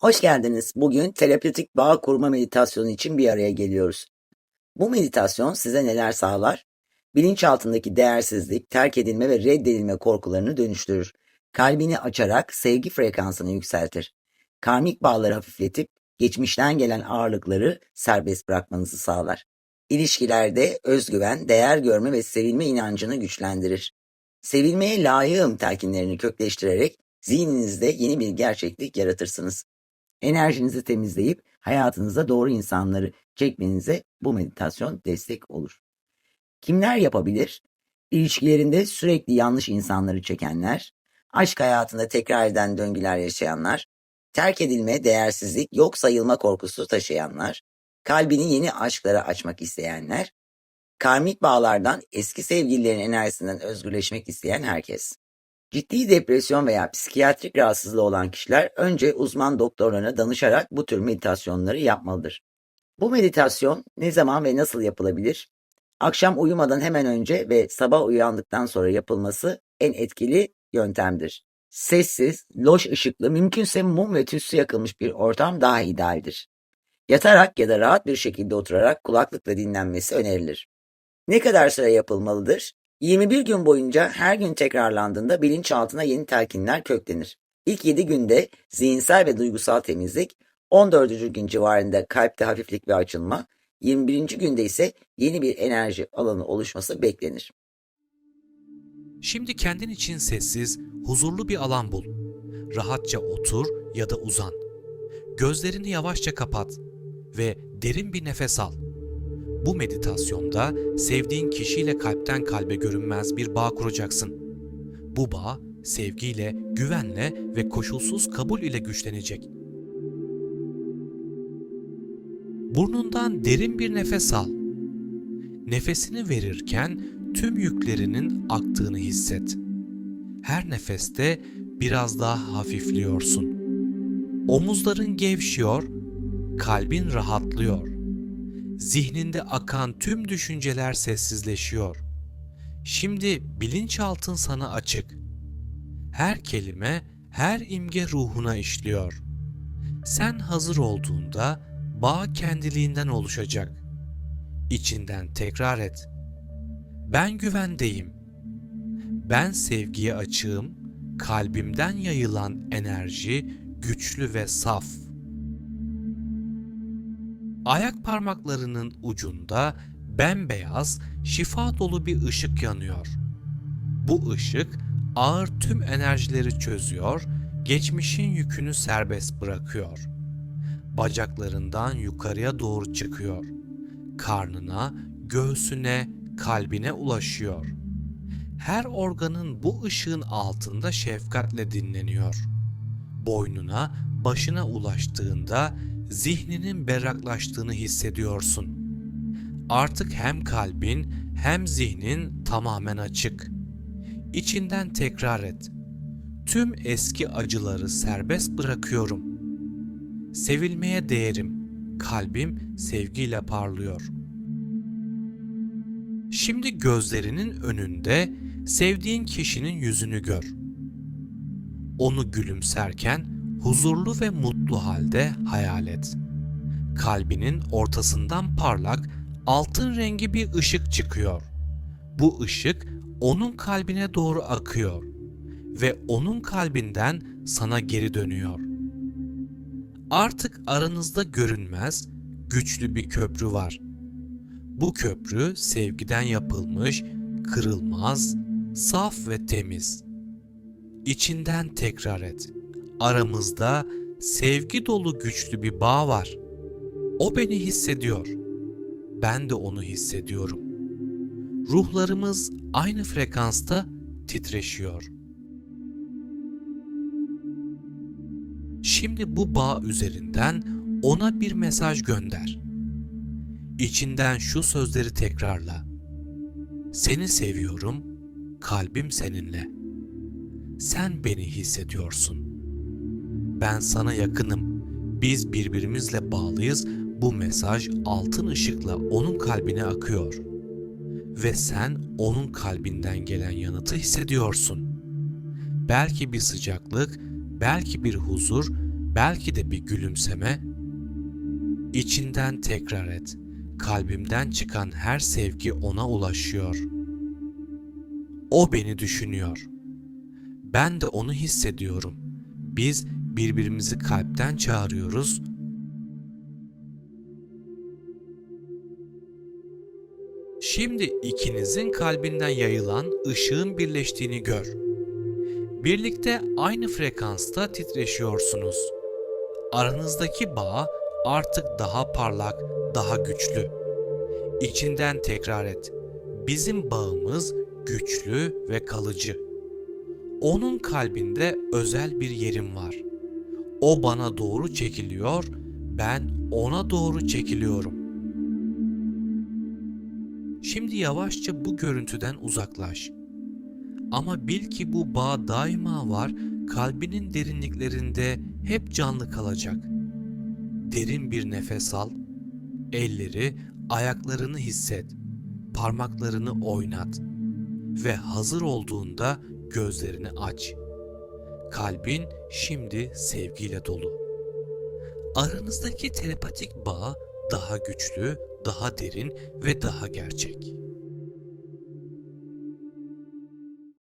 Hoş geldiniz. Bugün terapötik bağ kurma meditasyonu için bir araya geliyoruz. Bu meditasyon size neler sağlar? Bilinçaltındaki değersizlik, terk edilme ve reddedilme korkularını dönüştürür. Kalbini açarak sevgi frekansını yükseltir. Karmik bağları hafifletip geçmişten gelen ağırlıkları serbest bırakmanızı sağlar. İlişkilerde özgüven, değer görme ve sevilme inancını güçlendirir. Sevilmeye layığım telkinlerini kökleştirerek zihninizde yeni bir gerçeklik yaratırsınız. Enerjinizi temizleyip hayatınıza doğru insanları çekmenize bu meditasyon destek olur. Kimler yapabilir? İlişkilerinde sürekli yanlış insanları çekenler, aşk hayatında tekrar eden döngüler yaşayanlar, terk edilme, değersizlik, yok sayılma korkusu taşıyanlar, kalbini yeni aşklara açmak isteyenler, karmik bağlardan eski sevgililerin enerjisinden özgürleşmek isteyen herkes. Ciddi depresyon veya psikiyatrik rahatsızlığı olan kişiler önce uzman doktorlarına danışarak bu tür meditasyonları yapmalıdır. Bu meditasyon ne zaman ve nasıl yapılabilir? Akşam uyumadan hemen önce ve sabah uyandıktan sonra yapılması en etkili yöntemdir. Sessiz, loş ışıklı, mümkünse mum ve tütsü yakılmış bir ortam daha idealdir. Yatarak ya da rahat bir şekilde oturarak kulaklıkla dinlenmesi önerilir. Ne kadar süre yapılmalıdır? 21 gün boyunca her gün tekrarlandığında bilinçaltına yeni telkinler köklenir. İlk 7 günde zihinsel ve duygusal temizlik, 14. gün civarında kalpte hafiflik ve açılma, 21. günde ise yeni bir enerji alanı oluşması beklenir. Şimdi kendin için sessiz, huzurlu bir alan bul. Rahatça otur ya da uzan. Gözlerini yavaşça kapat ve derin bir nefes al. Bu meditasyonda sevdiğin kişiyle kalpten kalbe görünmez bir bağ kuracaksın. Bu bağ sevgiyle, güvenle ve koşulsuz kabul ile güçlenecek. Burnundan derin bir nefes al. Nefesini verirken tüm yüklerinin aktığını hisset. Her nefeste biraz daha hafifliyorsun. Omuzların gevşiyor, kalbin rahatlıyor. Zihninde akan tüm düşünceler sessizleşiyor. Şimdi bilinçaltın sana açık. Her kelime, her imge ruhuna işliyor. Sen hazır olduğunda bağ kendiliğinden oluşacak. İçinden tekrar et. Ben güvendeyim. Ben sevgiye açığım. Kalbimden yayılan enerji güçlü ve saf. Ayak parmaklarının ucunda bembeyaz, şifa dolu bir ışık yanıyor. Bu ışık ağır tüm enerjileri çözüyor, geçmişin yükünü serbest bırakıyor. Bacaklarından yukarıya doğru çıkıyor. Karnına, göğsüne, kalbine ulaşıyor. Her organın bu ışığın altında şefkatle dinleniyor. Boynuna, başına ulaştığında zihninin berraklaştığını hissediyorsun. Artık hem kalbin hem zihnin tamamen açık. İçinden tekrar et. Tüm eski acıları serbest bırakıyorum. Sevilmeye değerim. Kalbim sevgiyle parlıyor. Şimdi gözlerinin önünde sevdiğin kişinin yüzünü gör. Onu gülümserken huzurlu ve mutlu halde hayal et. Kalbinin ortasından parlak, altın rengi bir ışık çıkıyor. Bu ışık onun kalbine doğru akıyor ve onun kalbinden sana geri dönüyor. Artık aranızda görünmez, güçlü bir köprü var. Bu köprü sevgiden yapılmış, kırılmaz, saf ve temiz. İçinden tekrar et. Aramızda sevgi dolu güçlü bir bağ var. O beni hissediyor. Ben de onu hissediyorum. Ruhlarımız aynı frekansta titreşiyor. Şimdi bu bağ üzerinden ona bir mesaj gönder. İçinden şu sözleri tekrarla. Seni seviyorum, kalbim seninle. Sen beni hissediyorsun. Ben sana yakınım. Biz birbirimizle bağlıyız. Bu mesaj altın ışıkla onun kalbine akıyor. Ve sen onun kalbinden gelen yanıtı hissediyorsun. Belki bir sıcaklık, belki bir huzur, belki de bir gülümseme, içinden tekrar et. Kalbimden çıkan her sevgi ona ulaşıyor. O beni düşünüyor. Ben de onu hissediyorum. Biz birbirimizi kalpten çağırıyoruz. Şimdi ikinizin kalbinden yayılan ışığın birleştiğini gör. Birlikte aynı frekansta titreşiyorsunuz. Aranızdaki bağ artık daha parlak, daha güçlü. İçinden tekrar et. Bizim bağımız güçlü ve kalıcı. Onun kalbinde özel bir yerim var. O bana doğru çekiliyor, ben ona doğru çekiliyorum. Şimdi yavaşça bu görüntüden uzaklaş. Ama bil ki bu bağ daima var, kalbinin derinliklerinde hep canlı kalacak. Derin bir nefes al, elleri, ayaklarını hisset, parmaklarını oynat ve hazır olduğunda gözlerini aç. Kalbin şimdi sevgiyle dolu. Aranızdaki telepatik bağ daha güçlü, daha derin ve daha gerçek.